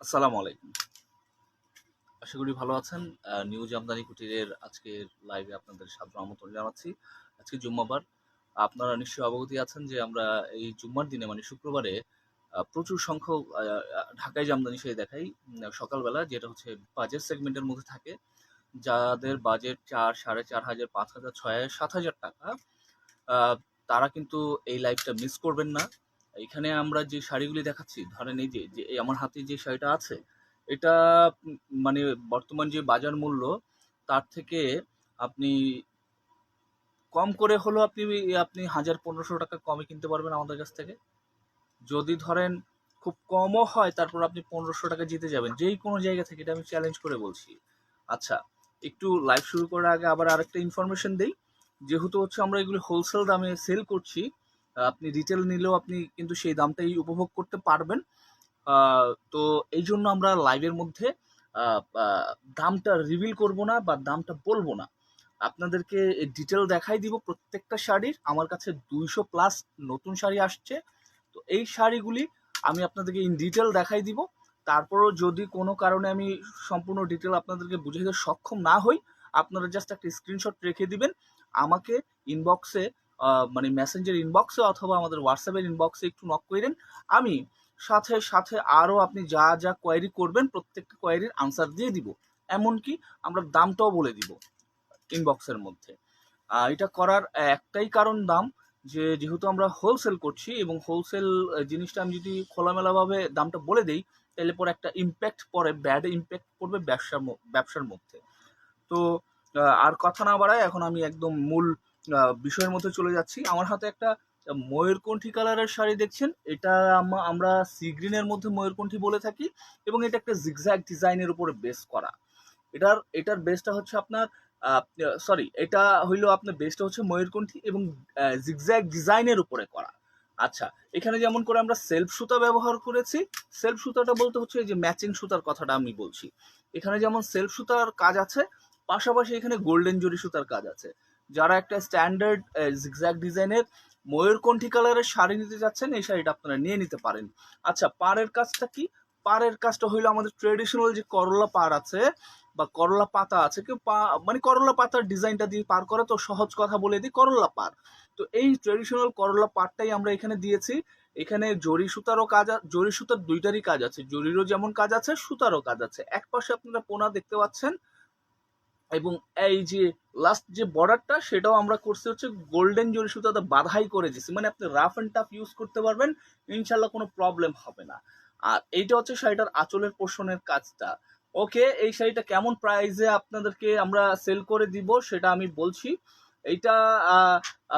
আসসালামু আলাইকুম। আশা করি ভালো আছেন। নিউজ আমদানি কুটিরের আজকের লাইভে আপনাদের সাদর আমন্ত্রণ জানাচ্ছি। আজকে জুম্মাবার। আপনারা নিশ্চয়ই অবগতি আছেন যে আমরা এই জুম্মার দিনে মানে শুক্রবারে প্রচুর সংখ্যক ঢাকায় জামদানি শাড়ি দেখাই। সকালবেলা যেটা হচ্ছে বাজেট সেগমেন্টের মধ্যে থাকে, যাদের বাজেট চার, সাড়ে চার হাজার, পাঁচ হাজার, ছয় হাজার, সাত হাজার টাকা তারা কিন্তু এই লাইভটা মিস করবেন না। এখানে আমরা যে শাড়িগুলি দেখাচ্ছি, ধরেন এই যে যে আমার হাতে যে শাড়িটা আছে, এটা মানে বর্তমান যে বাজার মূল্য, তার থেকে আপনি কম করে হলেও আপনি আপনি হাজার পনেরোশো টাকা কমে কিনতে পারবেন আমাদের কাছ থেকে। যদি ধরেন খুব কমও হয়, তারপর আপনি পনেরোশো টাকা জিতে যাবেন। যেই কোনো জায়গা থেকে, এটা আমি চ্যালেঞ্জ করে বলছি। আচ্ছা একটু লাইভ শুরু করার আগে আবার আরেকটা ইনফরমেশন দিই। যেহেতু হচ্ছে আমরা এগুলি হোলসেল দামে সেল করছি আপনি রিটেল নিলেও আপনি কিন্তু সেই দামটাই উপভোগ করতে পারবেন। তো এই জন্য আমরা লাইভের মধ্যে দামটা রিভিল করব না বা দামটা বলব না। আপনাদেরকে ডিটেল দেখাই দিব প্রত্যেকটা শাড়ির। আমার কাছে দুইশো প্লাস নতুন শাড়ি আসছে। তো এই শাড়িগুলি আমি আপনাদেরকে ইন ডিটেল দেখাই দিব। তারপরও যদি কোনো কারণে আমি সম্পূর্ণ ডিটেল আপনাদেরকে বুঝাইতে সক্ষম না হই, আপনারা জাস্ট একটা স্ক্রিনশট রেখে দিবেন। আমাকে ইনবক্সে মানে মেসেঞ্জার ইনবক্সে অথবা আমাদের হোয়াটসঅ্যাপের ইনবক্সে একটু নক করেন আমি সাথে সাথে আরও আপনি যা যা কোয়ারি করবেন, প্রত্যেকটা কোয়ারির আনসার দিয়ে দিব। এমনকি আমরা দামটাও বলে দিব ইনবক্সের মধ্যে। এটা করার একটাই কারণ দাম, যে যেহেতু আমরা হোলসেল করছি এবং হোলসেল জিনিসটা আমি যদি খোলামেলাভাবে দামটা বলে দিই, তাহলে পরে একটা ইম্প্যাক্ট পরে ব্যাড ইম্প্যাক্ট পড়বে ব্যবসার ব্যবসার মধ্যে। তো আর কথা না বাড়ায় এখন আমি একদম মূল বিষয়ের মধ্যে চলে যাচ্ছি। আমার হাতে একটা ময়ূরকণ্ঠী কালারের শাড়ি দেখছেন। এটা আমরা সি গ্রিনের মধ্যে ময়ূরকণ্ঠী বলে থাকি এবং এটা একটা জিগজ্যাগ ডিজাইনের উপরে বেস করা। এটার এটার বেসটা হচ্ছে আপনার সরি এটা হইল আপনার বেসটা হচ্ছে ময়ূরকণ্ঠী এবং জিগজ্যাগ ডিজাইনের উপরে করা। আচ্ছা এখানে যেমন করে আমরা সেলফ সুতা ব্যবহার করেছি সেলফ সুতাটা বলতে হচ্ছে এই যে ম্যাচিং সুতার কথাটা আমি বলছি। এখানে যেমন সেলফ সুতার কাজ আছে, পাশাপাশি এখানে গোল্ডেন জরি সুতার কাজ আছে। যারা একটা স্ট্যান্ডার্ড জিগজ্যাগ ডিজাইনের ময়ূরকণ্ঠী কালারের শাড়ি নিতে যাচ্ছেন, এই শাড়িটা আপনারা নিয়ে নিতে পারেন। আচ্ছা পাড়ের কাজটা কি? পাড়ের কাজটা হইল আমাদের ট্রেডিশনাল যে করলা পাড় আছে, বা করলা পাতা আছে, কেউ পা- মানে করলা পাতার ডিজাইনটা দিয়ে পার করে, তো সহজ কথা বলে দিই, করলা পাড়। তো এই ট্রেডিশনাল করলা পাড়টাই আমরা এখানে দিয়েছি। এখানে জরি সুতারও কাজ জরি সুতার দুইটারই কাজ আছে। জরিরও যেমন কাজ আছে, সুতারও কাজ আছে। এক পাশে আপনারা পোনা দেখতে পাচ্ছেন, এবং এই যে লাস্ট যে বর্ডারটা সেটাও আমরা করছি হচ্ছে গোল্ডেন জরি সুতাতে বাধাই করে দিছি মানে আপনি রাফ অ্যান্ড টাফ ইউজ করতে পারবেন ইনশাল্লাহ কোনো প্রবলেম হবে না। আর এইটা হচ্ছে শাড়িটার আঁচলের পোষণের কাজটা। ওকে এই শাড়িটা কেমন প্রাইসে আপনাদেরকে আমরা সেল করে দিব সেটা আমি বলছি। এইটা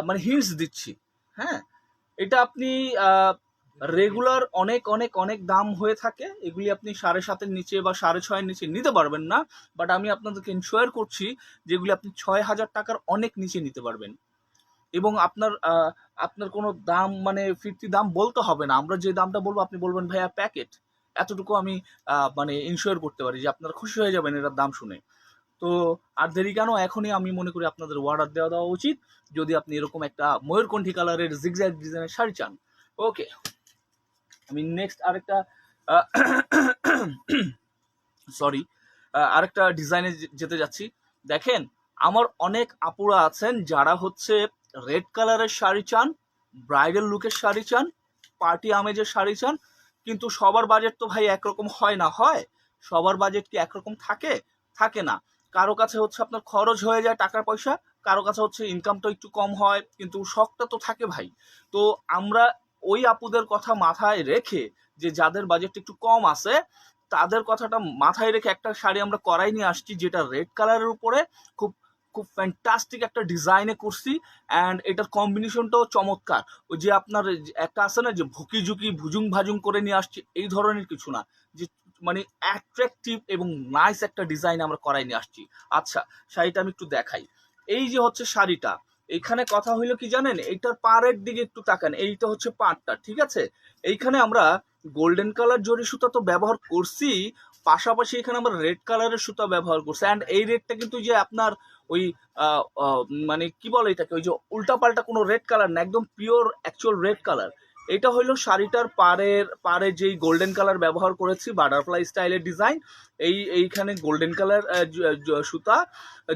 মানে হিন্টস দিচ্ছি। হ্যাঁ? এটা আপনি রেগুলার অনেক অনেক অনেক দাম হয়ে থাকে। এগুলি আপনি সাড়ে সাতের নিচে বা সাড়ে ছয়ের নিচে নিতে পারবেন না বাট আমি আপনাদেরকে ইনশোয়ার করছি যেগুলি আপনি ছয় হাজার টাকার অনেক নিচে নিতে পারবেন। এবং আপনার আপনার কোনো দাম মানে ফিরতি দাম বলতে হবে না। আমরা যে দামটা বলব, আপনি বলবেন, ভাইয়া প্যাকেট এতটুকু আমি মানে ইনশিওর করতে পারি যে আপনারা খুশি হয়ে যাবেন এটার দাম শুনে। তো আর দেরি কেন? এখনই আমি মনে করি আপনাদের অর্ডার দেওয়া দেওয়া উচিত। যদি আপনি এরকম একটা ময়ূরকণ্ঠী কালারের জিগজ্যাগ ডিজাইনের শাড়ি চান। ওকে আমি নেক্সট আরেকটা সরি আরেকটা ডিজাইনে যেতে যাচ্ছি। দেখেন, আমার অনেক আপুরা আছেন যারা হচ্ছে রেড কালারের শাড়ি চান ব্রাইডাল লুকের শাড়ি চান পার্টি আমেজের শাড়ি চান, কিন্তু সবার বাজেট তো ভাই একরকম হয় না, হয়। সবার বাজেট কি একরকম থাকে? থাকে না। কারও কাছে হচ্ছে আপনার খরচ হয়ে যায় টাকার পয়সা, কারও কাছে হচ্ছে ইনকামটা একটু কম হয়, কিন্তু শখটা তো থাকে ভাই। তো আমরা ওই আপুদের কথা মাথায় রেখে যে যাদের বাজেট একটু কম আছে, তাদের কথাটা মাথায় রেখে একটা শাড়ি আমরা করাই নিয়ে আসছি যেটা রেড কালারের উপরে খুব খুব ফ্যান্টাস্টিক একটা ডিজাইনে করছি অ্যান্ড এটার কম্বিনেশনটাও চমৎকার। ওই যে আপনার একটা আছে না যে ভুকি ঝুঁকি, ভুজুং ভাজুং করে নিয়ে আসছি, এই ধরনের কিছু না। যে মানে অ্যাট্রাকটিভ এবং নাইস একটা ডিজাইন আমরা করাই নিয়ে আসছি। আচ্ছা শাড়িটা আমি একটু দেখাই। এই যে হচ্ছে শাড়িটা। এখানে কথা হইল কি জানেন? এইটার পাড়ের দিকে একটু তাকান, এইটা হচ্ছে পাড়টা, ঠিক আছে? এইখানে আমরা গোল্ডেন কালার জরি সুতা তো ব্যবহার করছি, পাশাপাশি এখানে আমরা রেড কালারের সুতা ব্যবহার করছি। অ্যান্ড এই রেডটা কিন্তু যে আপনার ওই মানে কি বলে এটাকে? ওই যে উল্টাপাল্টা কোনো রেড কালার না, একদম পিওর অ্যাকচুয়াল রেড কালার এটা হলো শাড়িটার পাড়ের, পাড়ে যেই গোল্ডেন কালার ব্যবহার করেছি বাটারফ্লাই স্টাইলের ডিজাইন এই, এইখানে গোল্ডেন কালার সুতা,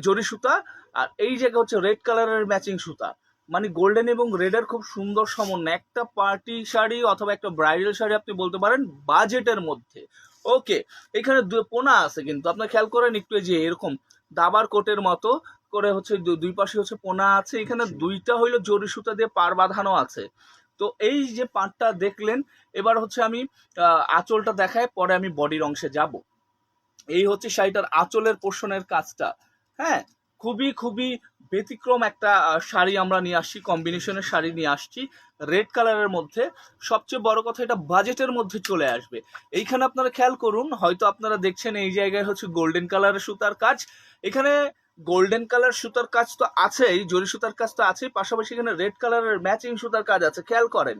জরি সুতা। আর এই জায়গা হচ্ছে রেড কালারের ম্যাচিং সুতা। মানে গোল্ডেন এবং রেডের খুব সুন্দর সমন্বয়। একটা পার্টি শাড়ি অথবা একটা ব্রাইডাল শাড়ি আপনি বলতে পারেন বাজেটের মধ্যে। ওকে এখানে পোনা আছে কিন্তু। আপনার খেয়াল করেন একটু যে এরকম দাবার কোটের মতো করে হচ্ছে দুই পাশে হচ্ছে পোনা আছে। এখানে দুইটা হইল জরি সুতা দিয়ে পার বাঁধানো আছে। তো এই যে পাটটা দেখলেন এবার হচ্ছে আমি আঁচলটা দেখায় পরে আমি বডির অংশে যাব। এই হচ্ছে শাড়িটার আঁচলের পোষণের কাজটা। হ্যাঁ? খুবই খুবই ব্যতিক্রম একটা শাড়ি আমরা নিয়ে আসছি কম্বিনেশনের শাড়ি নিয়ে আসছি রেড কালারের মধ্যে। সবচেয়ে বড় কথা এটা বাজেটের মধ্যে চলে আসবে। এইখানে আপনারা খেয়াল করুন, হয়তো আপনারা দেখছেন এই জায়গায় হচ্ছে গোল্ডেন কালারের সুতার কাজ। এখানে গোল্ডেন কালার সুতার কাজ তো আছেই, জরি সুতার কাজ তো আছেই, পাশাপাশি এখানে রেড কালারের ম্যাচিং সুতার কাজ আছে, খেয়াল করেন।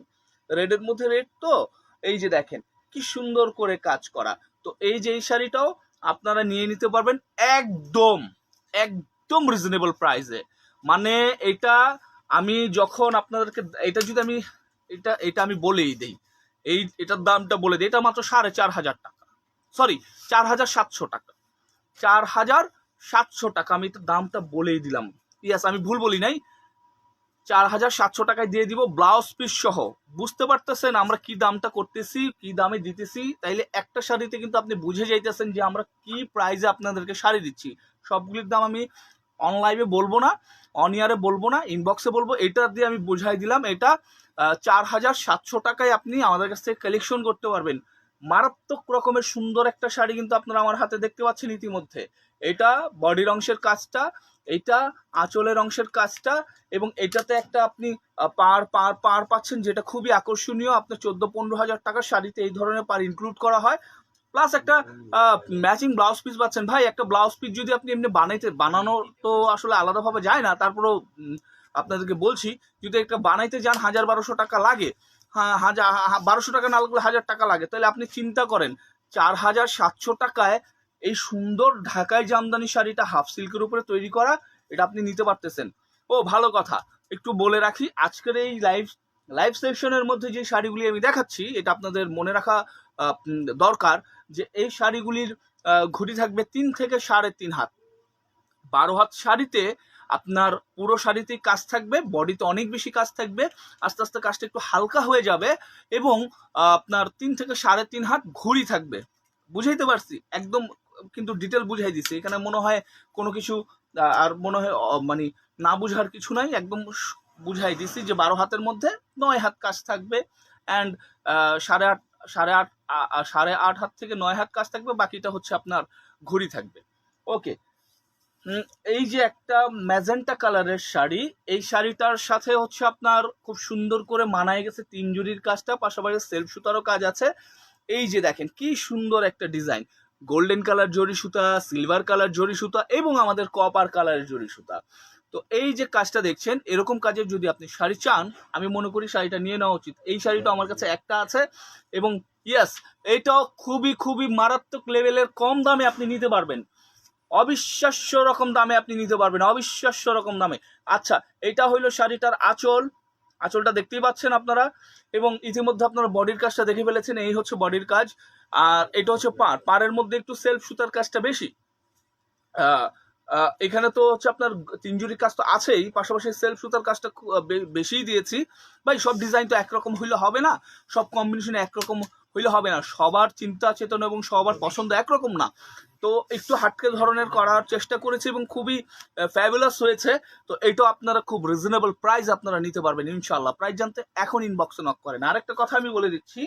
রেডের মধ্যে রেড তো, এই যে দেখেন, কি সুন্দর করে কাজ করা। তো এই যে এই শাড়িটাও আপনারা নিয়ে নিতে পারবেন একদম একদম রিজনেবল প্রাইসে মানে এটা আমি যখন আপনাদেরকে, এটা যদি আমি, এটা এটা আমি বলেই দেই, এই, এটার দামটা বলে দিই, এটা মাত্র সাড়ে চার হাজার টাকা। সরি চার হাজার সাতশো টাকা। চার হাজার সাতশো টাকা, আমি এটার দামটা বলেই দিলাম। ইয়াস আমি ভুল বলি নাই। চার হাজার সাতশো টাকায় দিয়ে দিব ব্লাউজ পিস সহ। বুঝতে পারতেছেন আমরা কি দামটা করতেছি, কি দামে দিতেছি? তাইলে একটা শাড়িতে কিন্তু আপনি বুঝে যাইতেছেন যে আমরা কি প্রাইজে আপনাদেরকে শাড়ি দিচ্ছি। সবগুলির দাম আমি অনলাইনে বলব না অনিয়ারে বলব না ইনবক্সে বলব, এটা দিয়ে আমি বুঝাই দিলাম, এটা চার হাজার সাতশো টাকায় আপনি আমাদের কাছ থেকে কালেকশন করতে পারবেন। মারাত্মক রকমের সুন্দর একটা শাড়ি কিন্তু আপনারা আমার হাতে দেখতে পাচ্ছেন ইতিমধ্যে। এটা বডির অংশের কাজটা, এটা আঁচলের অংশের কাজটা, এবং এটাতে একটা আপনি পার পার পার পাচ্ছেন, যেটা খুবই আকর্ষণীয়। আপনার চোদ্দ পনেরো হাজার টাকার শাড়িতে এই ধরনের পার ইনক্লুড করা হয়। প্লাস একটা ম্যাচিং ব্লাউজ পিস পাচ্ছেন। ভাই, একটা ব্লাউজ পিস যদি আপনি এমনি বানাইতে, বানানো তো আসলে আলাদাভাবে যায় না। তারপরেও আপনাদেরকে বলছি, যদি একটা বানাইতে যান, হাজার বারোশো টাকা লাগে। হাজার বারোশো টাকা না লাগলে হাজার টাকা লাগে। তাহলে আপনি চিন্তা করেন, চার হাজার সাতশো টাকায় এই সুন্দর ঢাকায় জামদানি শাড়িটা হাফ সিল্কের উপরে তৈরি করা, এটা আপনি নিতে পারতেছেন। ও, ভালো কথা। একটু বলে রাখি, আজকের এই লাইভ লাইভ সেকশনের মধ্যে যে শাড়িগুলি আমি দেখাচ্ছি, এটা আপনাদের মনে রাখা দরকার যে এই শাড়িগুলির ঘুড়ি থাকবে তিন থেকে সাড়ে তিন হাত। বারো হাত শাড়িতে আপনার পুরো শাড়িতেই কাজ থাকবে, বডিতে অনেক বেশি কাজ থাকবে, আস্তে আস্তে কাজটা একটু হালকা হয়ে যাবে এবং আপনার তিন থেকে সাড়ে তিন হাত ঘুড়ি থাকবে। বুঝাইতে পারছি? একদম কিন্তু ডিটেল বুঝাই দিছি। এখানে মনে হয় কোনো কিছু আর মনে হয় মানে না বুঝার কিছু নাই। একদম বুঝাই দিছি যে বারো হাতের মধ্যে নয় হাত কাজ থাকবে। অ্যান্ড সাড়ে আট সাড়ে আট সাড়ে আট হাত থেকে নয় হাত কাজ থাকবে, বাকিটা হচ্ছে আপনার ঘুড়ি থাকবে। ওকে। এই যে একটা ম্যাজেন্টা কালারের শাড়ি, এই শাড়িটার সাথে হচ্ছে আপনার খুব সুন্দর করে মানায় গেছে তিন জুড়ির কাজটা, পাশাপাশি সেলফ সুতারও কাজ আছে। এই যে দেখেন, কি সুন্দর একটা ডিজাইন। গোল্ডেন কালার জরি সুতা, সিলভার কালার জরি সুতা এবং আমাদের কপার কালারের জরি সুতা। তো এই যে কাজটা দেখছেন এরকম কাজের যদি আপনি শাড়ি চান আমি মনে করি শাড়িটা নিয়ে নেওয়া উচিত। এই শাড়িটা আমার কাছে একটা আছে এবং ইয়েস এইটাও খুবই খুবই মারাত্মক লেভেলের কম দামে আপনি নিতে পারবেন। অবিশ্বাস্য রকম দামে আপনি নিতে পারবেন অবিশ্বাস্য রকম দামে। আচ্ছা এটা হইল শাড়িটার আঁচল। আঁচলটা দেখতেই পাচ্ছেন আপনারা এবং ইতিমধ্যে আপনারা বডির কাজটা দেখে ফেলেছেন এই হচ্ছে বডির কাজ। আর এটা হচ্ছে পাড় পাড়ের মধ্যে একটু সেলফ সুতার কাজটা বেশি। আহ, এখানে তো হচ্ছে আপনার তিনজুরির কাজ তো আছেই, পাশাপাশি সেলফ সুতার কাজটা বেশিই দিয়েছি। ভাই, সব ডিজাইন তো একরকম হইলে হবে না, সব কম্বিনেশন একরকম হইলে হবে না। সবার চিন্তা, চেতনা এবং সবার পছন্দ একরকম না। তো একটু হাটকে ধরনের করার চেষ্টা করেছি এবং খুবই ফ্যাবুলাস হয়েছে। তো এইটা আপনারা খুব রিজনেবল প্রাইস আপনারা নিতে পারবেন ইনশাল্লাহ প্রাইস জানতে এখন ইনবক্সে নক করেন। আরেকটা কথা আমি বলে দিচ্ছি,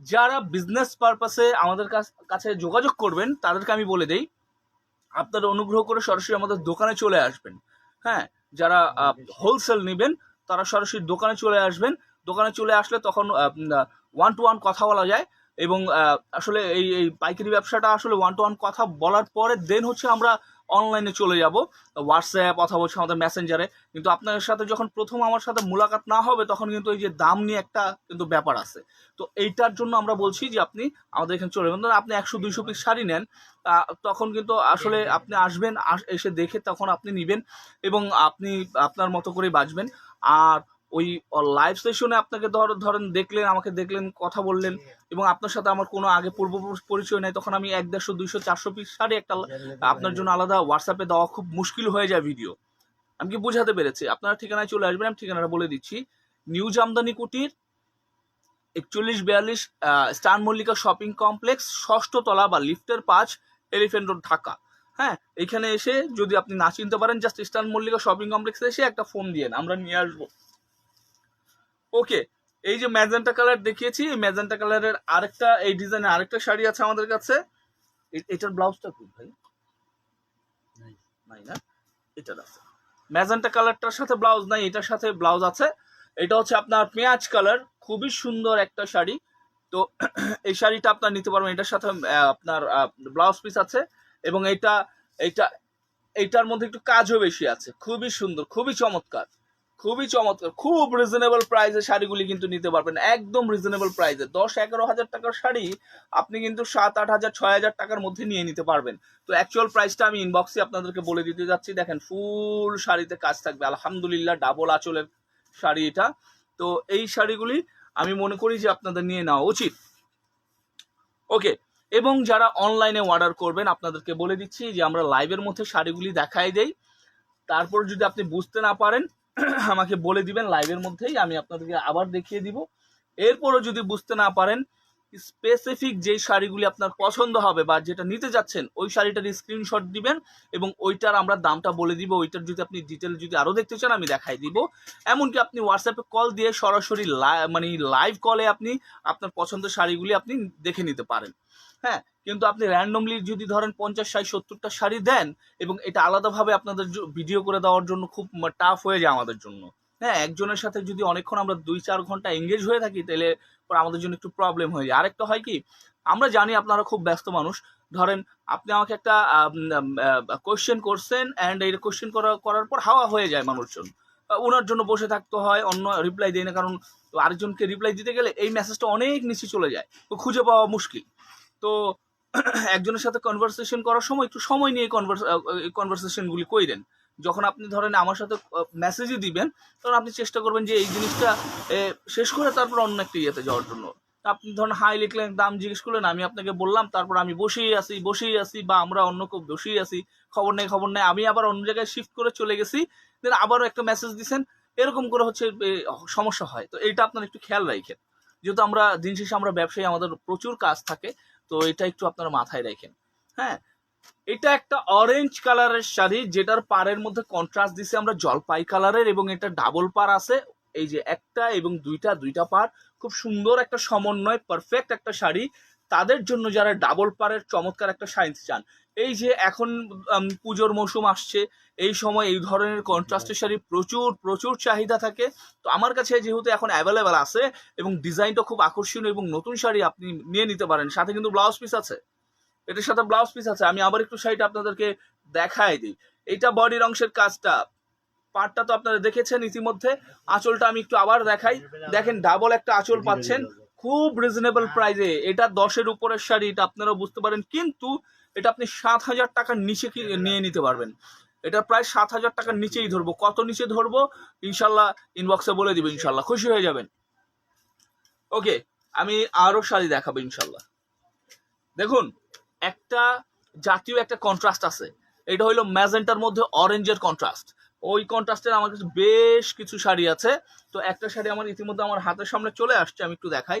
যারা বিজনেস পারপাসে আমাদের কাছে যোগাযোগ করবেন, তাদেরকে আমি বলে দেই আপনারা অনুগ্রহ করে সরাসরি আমাদের দোকানে চলে আসবেন। হ্যাঁ যারা হোলসেল নেবেন, তারা সরাসরি দোকানে চলে আসবেন। দোকানে চলে আসলে তখন ওয়ান টু ওয়ান কথা বলা যায় এবং আসলে এই এই পাইকারি ব্যবসাটা আসলে ওয়ান টু ওয়ান কথা বলার পরে দেন হচ্ছে আমরা অনলাইনে চলে যাব। হোয়াটসঅ্যাপ অথবা হচ্ছে আমাদের মেসেঞ্জারে কিন্তু আপনার সাথে যখন প্রথম আমার সাথে মোলাকাত না হবে, তখন কিন্তু এই যে দাম নিয়ে একটা কিন্তু ব্যাপার আছে। তো এইটার জন্য আমরা বলছি যে আপনি আমাদের এখানে চলে যাবেন। আপনি একশো, দুইশো পিস শাড়ি নেন তখন কিন্তু আসলে আপনি আসবেন, আস- এসে দেখে তখন আপনি নিবেন এবং আপনি আপনার মতো করে বাঁচবেন। আর ওই লাইভ সেশনে আপনাকে ধর ধরেন দেখলেন আমাকে দেখলেন কথা বললেন এবং আপনার সাথে আমার কোনো আগে পূর্ব পরিচয় নেই তখন আমি এক দেড়শো দুইশো চারশো পিস শাড়ি একটা আপনার জন্য আলাদা হোয়াটসঅ্যাপে দেওয়া খুব মুশকিল হয়ে যায় ভিডিও আমি কি বোঝাতে পেরেছি? আপনারা ঠিকানায় চলে আসবেন আমি ঠিকানাটা বলে দিচ্ছি। নিউ জামদানি কুটির একচল্লিশ বিয়াল্লিশ স্টার মল্লিকা শপিং কমপ্লেক্স ষষ্ঠ তলা বা লিফটের পাঁচ এলিফেন্ট রোড ঢাকা। হ্যাঁ এখানে এসে যদি আপনি না চিনতে পারেন জাস্ট স্টার মল্লিকা শপিং কমপ্লেক্সে এসে একটা ফোন দিয়ে আমরা নিয়ে আসব। ওকে এই যে ম্যাজেন্টা কালার দেখিয়েছি, এই ম্যাজেন্টা কালারের আরেকটা, এই ডিজাইনের আরেকটা শাড়ি আছে আমাদের কাছে। এটার ব্লাউজটা কি ভাই? নাই। না? এটার আছে। ম্যাজেন্টা কালারটার সাথে ব্লাউজ নাই, এটার সাথে ব্লাউজ আছে। এটা হচ্ছে আপনার পেঁয়াজ কালার, খুবই সুন্দর একটা শাড়ি। তো এই শাড়িটা আপনার নিতে পারবেন, এটার সাথে আপনার ব্লাউজ পিস আছে। এবং এটা এটা এইটার মধ্যে একটু কাজও বেশি আছে। খুবই সুন্দর, খুবই চমৎকার। খুবই চমৎকার, খুব রিজনেবল প্রাইসে শাড়িগুলি কিন্তু নিতে পারবেন, একদম রিজনেবল প্রাইসে দশ এগারো হাজার টাকার শাড়ি আপনি কিন্তু সাত, আট হাজার, ছয় হাজার টাকার মধ্যে নিয়ে নিতে পারবেন। তো অ্যাকচুয়াল প্রাইসটা আমি ইনবক্সে আপনাদেরকে বলে দিতে যাচ্ছি, দেখেন ফুল শাড়িতে কাজ থাকবে। আলহামদুলিল্লাহ ডাবল আঁচলের শাড়ি এটা। তো এই শাড়িগুলি আমি মনে করি যে আপনাদের নিয়ে নেওয়া উচিত। ওকে, এবং যারা অনলাইনে অর্ডার করবেন, আপনাদেরকে বলে দিচ্ছি যে আমরা লাইভের মধ্যে শাড়িগুলি দেখাই দেই। তারপর যদি আপনি বুঝতে না পারেন আমাকে বলে দিবেন লাইভের মধ্যেই, আমি আপনাদেরকে আবার দেখিয়ে দিব। এরপরও যদি বুঝতে না পারেন স্পেসিফিক যেই শাড়িগুলি আপনার পছন্দ হবে বা যেটা নিতে যাচ্ছেন, ওই শাড়িটার স্ক্রিনশট দিবেন এবং ওইটার আমরা দামটা বলে দিব। ওইটার যদি আপনি ডিটেল যদি আরও দেখতে চান, আমি দেখাই দিব। এমনকি আপনি হোয়াটসঅ্যাপে কল দিয়ে সরাসরি মানে লাইভ কলে আপনি আপনার পছন্দের শাড়িগুলি আপনি দেখে নিতে পারেন। হ্যাঁ কিন্তু আপনি র্যান্ডমলি যদি ধরেন পঞ্চাশ, ষাট, সত্তরটা শাড়ি দেন এবং এটা আলাদাভাবে আপনাদের ভিডিও করে দেওয়ার জন্য খুব টাফ হয়ে যায় আমাদের জন্য। হ্যাঁ একজনের সাথে যদি অনেকক্ষণ আমরা দুই, চার ঘণ্টা এঙ্গেজ হয়ে থাকি, তাহলে আমাদের জন্য একটু প্রবলেম হয়ে যায়। আরেকটা হয় কি, আমরা জানি আপনারা খুব ব্যস্ত মানুষ। ধরেন আপনি আমাকে একটা কোয়েশ্চেন করছেন অ্যান্ড এই কোশ্চেন করার করার পর হাওয়া হয়ে যায় মানুষজন। ওনার জন্য বসে থাকতে হয়, অন্য রিপ্লাই দেয় না, কারণ আরেকজনকে রিপ্লাই দিতে গেলে এই মেসেজটা অনেক নিচে চলে যায়। খুঁজে পাওয়া মুশকিল। তো একজনের সাথে কনভারসেশন করার সময় একটু সময় নিয়ে কনভার্স কনভারসেশনগুলি কইরেন। যখন আপনি ধরেন আমার সাথে মেসেজই দিবেন, তখন আপনি চেষ্টা করবেন যে এই জিনিসটা শেষ করে তারপর অন্য একটা ইয়েতে যাওয়ার জন্য। আপনি ধরেন হাই লিখলেন, দাম জিজ্ঞেস করলেন, আমি আপনাকে বললাম, তারপর আমি বসেই আছি বসেই আছি, বা আমরা অন্য কেউ বসেই আছি, খবর নেই খবর নেই, আমি আবার অন্য জায়গায় শিফট করে চলে গেছি দেন আবারও একটা মেসেজ দিছেন, এরকম করে হচ্ছে সমস্যা হয়। তো এইটা আপনার একটু খেয়াল রাখেন। যেহেতু আমরা, দিন শেষে আমরা ব্যবসায়ী, আমাদের প্রচুর কাজ থাকে তো এটা একটু আপনারা মাথায় রাখেন। হ্যাঁ এটা একটা অরেঞ্জ কালারের শাড়ি, যেটার পাড়ের মধ্যে কন্ট্রাস্ট দিছে আমরা জলপাই কালারের এবং এটা ডাবল পার আছে। এই যে একটা এবং দুইটা দুইটা পার খুব সুন্দর একটা সমন্বয় পারফেক্ট একটা শাড়ি। তাদের জন্য যারা ডাবল পারের চমৎকার একটা শাড়ি চান এই যে এখন পুজোর মৌসুম আসছে, এই সময় এই ধরনের কন্ট্রাস্টের শাড়ি প্রচুর প্রচুর চাহিদা থাকে। তো আমার কাছে যেহেতু এখন অ্যাভেলেবেল আছে এবং ডিজাইনটা খুব আকর্ষণীয় এবং নতুন শাড়ি আপনি নিয়ে নিতে পারেন, সাথে কিন্তু ব্লাউজ পিস আছে। এটার সাথে ব্লাউজ পিস আছে। আমি আবার একটু শাড়িটা আপনাদেরকে দেখাই দিই। এটা বডির অংশের কাজটা। পার্টটা তো আপনারা দেখেছেন ইতিমধ্যে। আঁচলটা আমি একটু আবার দেখাই। দেখেন ডাবল একটা আঁচল পাচ্ছেন। খুব রিজনেবল প্রাইসে এটা দশের উপরের শাড়ি, এটা আপনারা বুঝতে পারেন। কিন্তু এটা আপনি সাত হাজার টাকার নিচে নিয়ে নিতে পারবেন। এটা প্রায় সাত হাজার টাকার নিচেই ধরবো। কত নিচে ধরবো? ইনশাল্লাহ ইনবক্সে বলে দিব, ইনশাল্লাহ। খুশি হয়ে যাবেন। ওকে, আমি আরও শাড়ি দেখাবো, ইনশাল্লাহ। দেখুন, একটা জাতীয় একটা কন্ট্রাস্ট আছে। এটা হইল ম্যাজেন্টার মধ্যে অরেঞ্জের কন্ট্রাস্ট ওই কন্ট্রাস্টের আমার কাছে বেশ কিছু শাড়ি আছে। তো একটা শাড়ি আমার ইতিমধ্যে আমার হাতের সামনে চলে আসছে, আমি একটু দেখাই।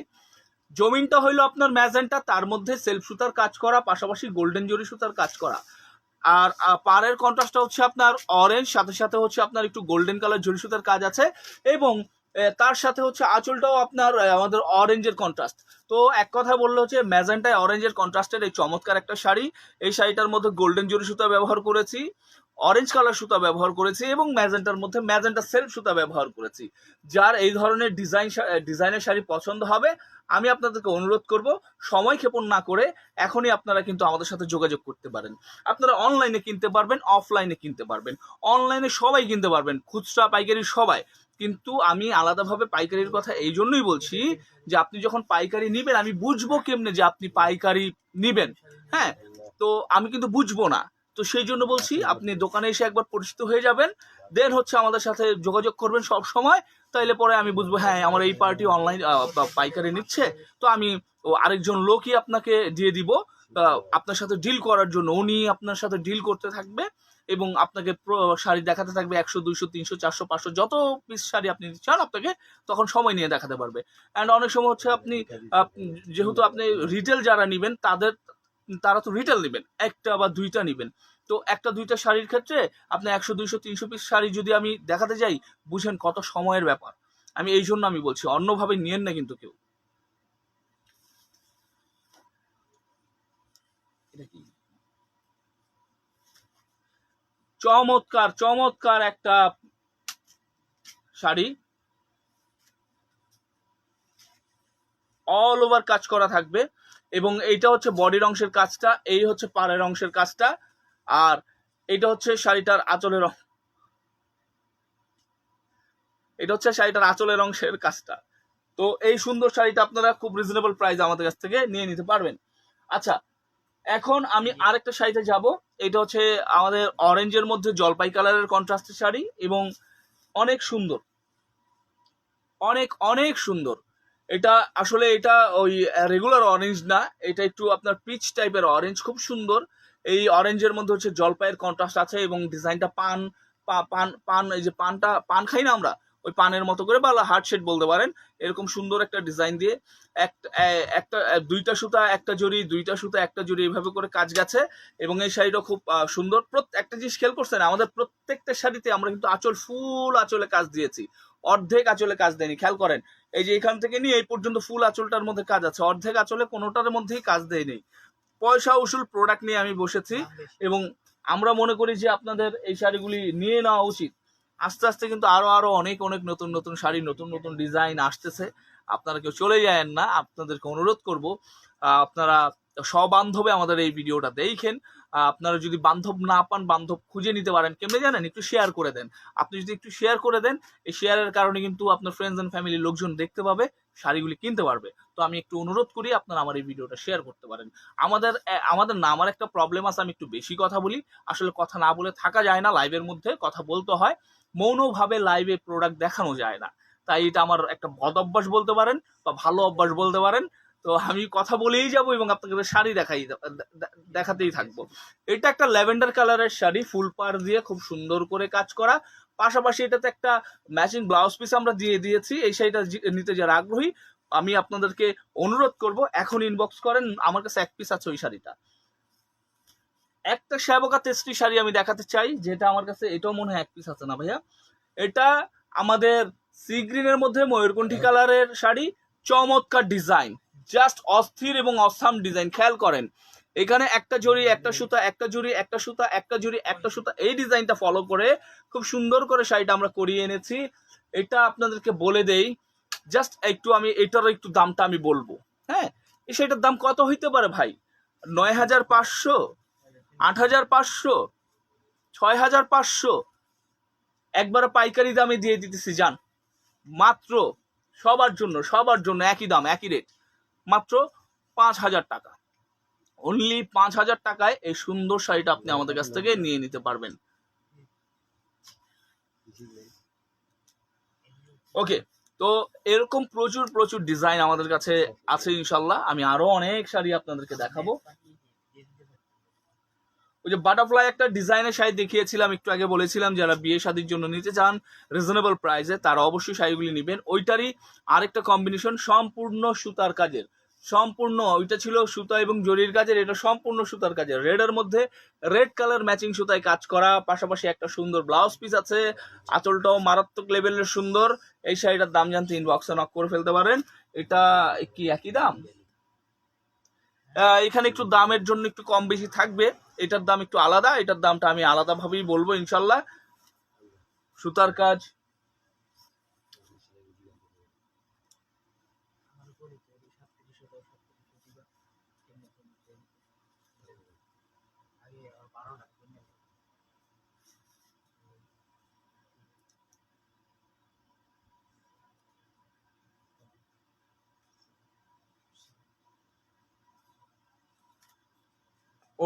জমিনটা হইল আপনার ম্যাজেন্টা, তার মধ্যে সেলফ সুতার কাজ করা, পাশাপাশি গোল্ডেন জরি সুতার কাজ করা। আর পাড়ের কন্ট্রাস্টটা হচ্ছে আপনার অরেঞ্জ সাথে সাথে হচ্ছে আপনার একটু গোল্ডেন কালার জরি সুতার কাজ আছে এবং তার সাথে হচ্ছে আঁচলটাও আপনার আমাদের অরেঞ্জের কন্ট্রাস্ট তো এক কথা বললে হচ্ছে ম্যাজেন্টায় অরেঞ্জের কন্ট্রাস্টের এই চমৎকার একটা শাড়ি। এই শাড়িটার মধ্যে গোল্ডেন জরি সুতা ব্যবহার করেছি। অরেঞ্জ কালার সুতা ব্যবহার করেছি এবং ম্যাজেন্টার মধ্যে ম্যাজেন্টা সেলফ সুতা ব্যবহার করেছি। যার এই ধরনের ডিজাইন ডিজাইনের শাড়ি পছন্দ হবে, আমি আপনাদেরকে অনুরোধ করব, সময় ক্ষেপণ না করে এখনই আপনারা কিন্তু আমাদের সাথে যোগাযোগ করতে পারেন। আপনারা অনলাইনে কিনতে পারবেন অফলাইনে কিনতে পারবেন। অনলাইনে সবাই কিনতে পারবেন, খুচরা, পাইকারি সবাই। কিন্তু আমি আলাদাভাবে পাইকারির কথা এই জন্যই বলছি যে আপনি যখন পাইকারি নিবেন, আমি বুঝব কেমনে যে আপনি পাইকারি নিবেন। হ্যাঁ তো আমি কিন্তু বুঝব না। তো সেই জন্য বলছি আপনি দোকানে এসে একবার পরিচিত হয়ে যাবেন দেন হচ্ছে আমাদের সাথে যোগাযোগ করবেন সব সময় তাইলে পরে আমি বুঝব হ্যাঁ আমার এই পার্টি অনলাইন পাইকারি নিচ্ছে তো আমি আরেকজন লোকই আপনাকে দিয়ে দিব আপনার সাথে ডিল করার জন্য উনি আপনার সাথে ডিল করতে থাকবে এবং আপনাকে শাড়ি দেখাতে থাকবে একশো দুইশো তিনশো চারশো পাঁচশো যত পিস শাড়ি আপনি চান আপনাকে তখন সময় নিয়ে দেখাতে পারবে। অ্যান্ড অনেক সময় হচ্ছে আপনি যেহেতু আপনি রিটেল যারা নেবেন তাদের তারা তো রিটেল নেবেন, একটা বা দুইটা নেবেন। তো একটা দুইটা শাড়ির ক্ষেত্রে আপনি একশো, দুইশো, তিনশো পিস শাড়ি যদি আমি দেখাতে যাই, বুঝেন কত সময়ের ব্যাপার। আমি এই জন্য আমি বলছি, অন্যভাবে নিয়েন না কিন্তু কেউ। চমৎকার চমৎকার একটা শাড়ি। অল ওভার কাজ করা থাকবে এবং এইটা হচ্ছে বডির অংশের কাজটা, এই হচ্ছে পাড়ের অংশের কাজটা, আর এটা হচ্ছে শাড়িটার আঁচলের এটা হচ্ছে শাড়িটার আঁচলের অংশের কাজটা। তো এই সুন্দর শাড়িটা আপনারা খুব রিজনেবল প্রাইস আমাদের কাছ থেকে নিয়ে নিতে পারবেন। আচ্ছা এখন আমি আরেকটা শাড়িতে যাব। এটা হচ্ছে আমাদের অরেঞ্জের মধ্যে জলপাই কালারের কন্ট্রাস্টের শাড়ি এবং অনেক সুন্দর, অনেক অনেক সুন্দর। এটা আসলে এটা ওই রেগুলার অরেঞ্জ না, এটা একটু আপনার পিচ টাইপের অরেঞ্জ খুব সুন্দর। এই অরেঞ্জের মধ্যে হচ্ছে জলপাইয়ের কন্ট্রাস্ট আছে এবং ডিজাইনটা পান পান পান, এই যে পানটা, পান খাই না আমরা ওই পানের মতো করে বা হার্ট শেড বলতে পারেন এরকম সুন্দর একটা ডিজাইন দিয়ে একটা একটা দুইটা সুতা একটা জড়ি দুইটা সুতা একটা জড়ি এইভাবে করে কাজ গেছে এবং এই শাড়িটা খুব সুন্দর। একটা জিনিস খেয়াল করছেন আমাদের প্রত্যেকটা শাড়িতে আমরা কিন্তু আঁচল ফুল আঁচলে কাজ দিয়েছি। অর্ধেক আঁচলে কাজ দেয়নি খেয়াল করেন। এই যে এখান থেকে নিয়ে এই পর্যন্ত ফুল আঁচলটার মধ্যে কাজ আছে। অর্ধেক আঁচলে কোনোটার মধ্যেই কাজ দেয়নি। পয়সা উসুল প্রোডাক্ট নিয়ে আমি বসেছি এবং আমরা মনে করি যে আপনাদের এই শাড়িগুলি নিয়ে নেওয়া উচিত। আস্তে আস্তে কিন্তু আরও আরও অনেক অনেক নতুন নতুন শাড়ি, নতুন নতুন ডিজাইন আসতেছে। আপনারা কেউ চলে যায়েন না, আপনাদেরকে অনুরোধ করব আপনারা সবান্ধবে আমাদের এই ভিডিওটা দেখেন। আপনারা যদি বান্ধব না পান, বান্ধব খুঁজে নিতে পারেন, কেমনে জানেন? একটু শেয়ার করে দেন। আপনি যদি একটু শেয়ার করে দেন, এই শেয়ারের কারণে কিন্তু আপনার ফ্রেন্ডস অ্যান্ড ফ্যামিলির লোকজন দেখতে পাবে, শাড়িগুলি কিনতে পারবে। তো আমি একটু অনুরোধ করি, আপনারা আমার এই ভিডিওটা শেয়ার করতে পারেন। আমাদের আমাদের না আমার একটা প্রবলেম আছে, আমি একটু বেশি কথা বলি। আসলে কথা না বলে থাকা যায় না লাইভের মধ্যে কথা বলতে হয়। মৌনভাবে লাইভে প্রোডাক্ট দেখানো যায় না। তাই এটা আমার একটা বদ অভ্যাস বলতে পারেন বা ভালো অভ্যাস বলতে পারেন। তো আমি কথা বলেই যাব এবং আপনাকে শাড়ি দেখাই দেখাতেই থাকব। এটা একটা ল্যাভেন্ডার কালারের শাড়ি ফুল পার দিয়ে খুব সুন্দর করে কাজ করা। পাশাপাশি এটাতে একটা ম্যাচিং ব্লাউজ পিস আমরা দিয়ে দিয়েছি এই শাড়িটা নিতে যারা আগ্রহী আমি আপনাদেরকে অনুরোধ করব এখন ইনবক্স করেন আমার কাছে এক পিস আছে ওই শাড়িটা। একটা শ্যাবকা তেস্টি শাড়ি আমি দেখাতে চাই যেটা আমার কাছে এটাও মনে হয় এক পিস আছে না ভাইয়া? এটা আমাদের সি গ্রিনের মধ্যে ময়ূরকণ্ঠী কালারের শাড়ি চমৎকার ডিজাইন জাস্ট অস্থির এবং অসাম ডিজাইন, খেয়াল করেন। এখানে একটা জড়ি, একটা সুতা, একটা জড়ি, একটা সুতা, একটা জড়ি, একটা সুতা, এই ডিজাইনটা ফলো করে খুব সুন্দর করে শাড়িটা আমরা করিয়ে এনেছি। এটা আপনাদেরকে বলে দেই, জাস্ট একটু আমি, এটারও একটু দামটা আমি বলব। হ্যাঁ এই শাড়িটার দাম কত হইতে পারে ভাই? নয় হাজার পাঁচশো আট হাজার পাঁচশো ছয় হাজার পাঁচশো। একবারে পাইকারি দামে দিয়ে দিতেছি যান মাত্র সবার জন্য সবার জন্য একই দাম, একই রেট মাত্র পাঁচ হাজার টাকা। অনলি পাঁচ হাজার টাকায় এই সুন্দর শাড়িটা আপনি আমাদের কাছ থেকে নিয়ে নিতে পারবেন। ওকে তো এরকম প্রচুর প্রচুর ডিজাইন আমাদের কাছে আছে ইনশাল্লাহ। আমি আরও অনেক শাড়ি আপনাদেরকে দেখাবো। ওই যে বাটারফ্লাই একটা ডিজাইনের শাড়ি দেখিয়েছিলাম, একটু আগে বলেছিলাম, যারা বিয়ে শাদির জন্য নিতে চান রিজনেবল প্রাইসে তারা অবশ্যই শাড়িগুলি নেবেন। ওইটারই আরেকটা কম্বিনেশন সম্পূর্ণ সুতার কাজের। সম্পূর্ণ, ওইটা ছিল সুতা এবং জরির কাজের, এটা সম্পূর্ণ সুতার কাজের। রেডের মধ্যে রেড কালার ম্যাচিং সুতায় কাজ করা, পাশাপাশি একটা সুন্দর ব্লাউজ পিস আছে, আঁচলটাও মারাত্মক লেভেলের সুন্দর। এই শাড়িটার দাম জানতে ইনবক্সে নক করে ফেলতে পারেন। এটা কি একই দাম? এখানে একটু দামের জন্য একটু কম বেশি থাকবে। এটার দাম একটু আলাদা, এটার দামটা আমি আলাদাভাবেই বলব ইনশাল্লাহ। সুতার কাজ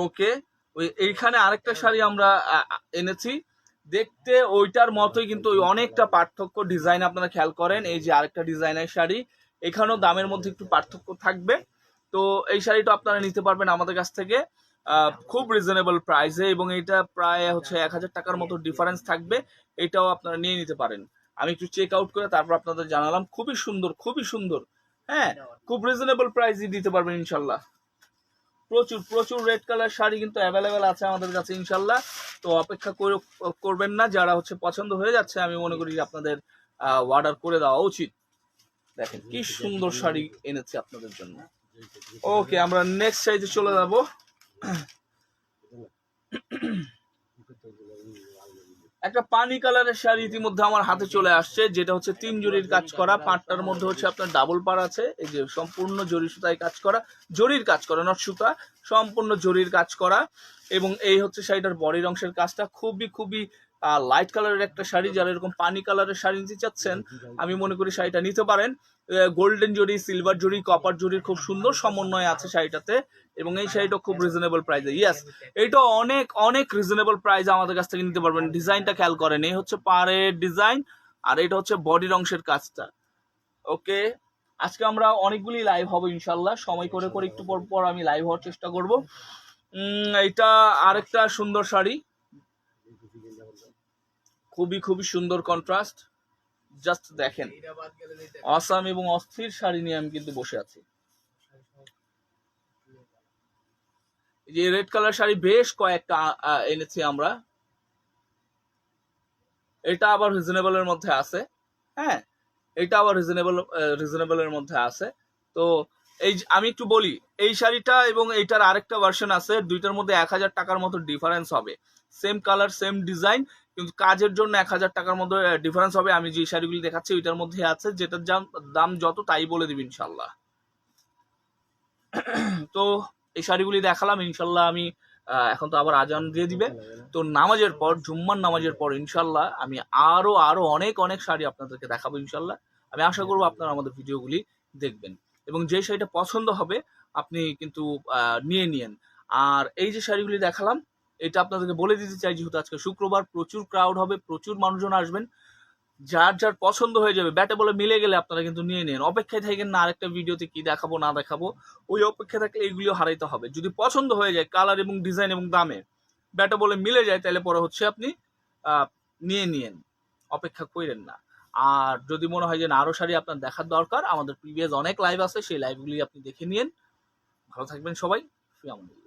ওকে, ওই এইখানে আরেকটা শাড়ি আমরা এনেছি। দেখতে ওইটার মতোই কিন্তু ওই অনেকটা পার্থক্য ডিজাইন আপনারা খেয়াল করেন, এই যে আরেকটা ডিজাইনের শাড়ি। এখানেও দামের মধ্যে একটু পার্থক্য থাকবে। তো এই শাড়িটা আপনারা নিতে পারবেন আমাদের কাছ থেকে খুব রিজনেবল প্রাইসে এবং এটা প্রায় হচ্ছে এক হাজার টাকার মতো ডিফারেন্স থাকবে। এটাও আপনারা নিয়ে নিতে পারেন। আমি একটু চেক আউট করে তারপর আপনাদের জানালাম। খুবই সুন্দর খুবই সুন্দর। হ্যাঁ খুব রিজনেবল প্রাইসই দিতে পারবেন ইনশাল্লাহ। প্রচুর প্রচুর রেড কালার শাড়ি কিন্তু অ্যাভেলেবেল আছে আমাদের কাছে, ইনশাল্লাহ। তো অপেক্ষা করে- করবেন না, যারা হচ্ছে পছন্দ হয়ে যাচ্ছে, আমি মনে করি আপনাদের অর্ডার করে দেওয়া উচিত। দেখেন, কি সুন্দর শাড়ি এনেছি আপনাদের জন্য। ওকে আমরা নেক্সট সাইজে চলে যাব। একটা পানি কালারের শাড়ি ইতিমধ্যে আমার হাতে চলে আসছে, যেটা হচ্ছে তিন জরির কাজ করা, পাটটার মধ্যে হচ্ছে আপনার ডাবল পার আছে, এই যে সম্পূর্ণ জরি সুতায় কাজ করা, জরির কাজ করা নট সুতা, সম্পূর্ণ জরির কাজ করা, এবং এই হচ্ছে শাড়িটার বডির অংশের কাজটা, খুবই খুবই লাইট কালারের একটা শাড়ি, যারা এরকম পানি কালারের শাড়ি নিতে চাচ্ছেন, আমি মনে করি শাড়িটা নিতে পারেন। গোল্ডেন জরি, সিলভার জরি, কপার জরির খুব সুন্দর সমন্বয় আছে শাড়িটাতে এবং এই শাড়িটা খুব রিজনেবল প্রাইসে ইয়েস এইটা অনেক অনেক রিজনেবল প্রাইসে আমাদের কাছ থেকে নিতে পারবেন। ডিজাইনটা খেয়াল করেন, এই হচ্ছে পাড়ের ডিজাইন আর এটা হচ্ছে বডির অংশের কাজটা। ওকে, আজকে আমরা অনেকগুলি লাইভ হব ইনশাল্লাহ সময় করে করে একটু পর পর আমি লাইভ হওয়ার চেষ্টা করব। এটা আরেকটা সুন্দর শাড়ি। খুবই খুবই সুন্দর কন্ট্রাস্ট জাস্ট দেখেন। অসাম এবং অস্থির শাড়ি নিয়ে আমি কিন্তু বসে আছি। যে রেড কালার শাড়ি বেশ কয়েকটা এনেছি আমরা। এটা আবার রিজনেবলের মধ্যে আছে। হ্যাঁ এটা আবার রিজনেবল রিজনেবলের মধ্যে আছে। তো এই আমি একটু বলি, এই শাড়িটা এবং এইটার আরেকটা ভার্সন আছে, দুইটার মধ্যে এক হাজার টাকার মতো ডিফারেন্স হবে। সেম কালার সেম ডিজাইন কিন্তু কাজের জন্য এক হাজার টাকার মধ্যে ডিফারেন্স হবে। আমি যে শাড়িগুলি দেখাচ্ছি, ওইটার মধ্যে আছে। যেটার দাম- যত, তাই বলে দিবি ইনশাল্লাহ তো এই শাড়িগুলি দেখালাম। ইনশাল্লাহ আমি এখন তো আবার আজান দিয়ে দিবে। তো নামাজের পর, জুম্মার নামাজের পর ইনশাল্লাহ আমি আরও আরও অনেক অনেক শাড়ি আপনাদেরকে দেখাবো ইনশাল্লাহ আমি আশা করব আপনারা আমাদের ভিডিওগুলি দেখবেন। এবং যে শাড়িটা পছন্দ হবে, আপনি কিন্তু নিয়ে নিয়েন। আর এই যে শাড়িগুলি দেখালাম এটা আপনাদেরকে বলে দিতে চাই, যেহেতু আজকে শুক্রবার, প্রচুর ক্রাউড হবে, প্রচুর মানুষজন আসবেন। যার যার পছন্দ হয়ে যাবে, ব্যাটে বলে মিলে গেলে আপনারা কিন্তু নিয়ে নেন। অপেক্ষায় থাকেন না আরেকটা ভিডিওতে কি দেখাবো, না দেখাবো। ওই অপেক্ষা থাকলে এইগুলিও হারাইতে হবে। যদি পছন্দ হয়ে যায় কালার এবং ডিজাইন এবং দামে ব্যাটে বলে মিলে যায়, তাহলে পরে হচ্ছে আপনি নিয়ে নিয়েন। অপেক্ষা করেন না। আর যদি মনে হয় যে না, আরও শাড়ি আপনার দেখার দরকার, আমাদের প্রিভিয়াস অনেক লাইভ আছে, সেই লাইভগুলি আপনি দেখে নিন ভালো থাকবেন সবাই। ফিয়ামুল্লাহ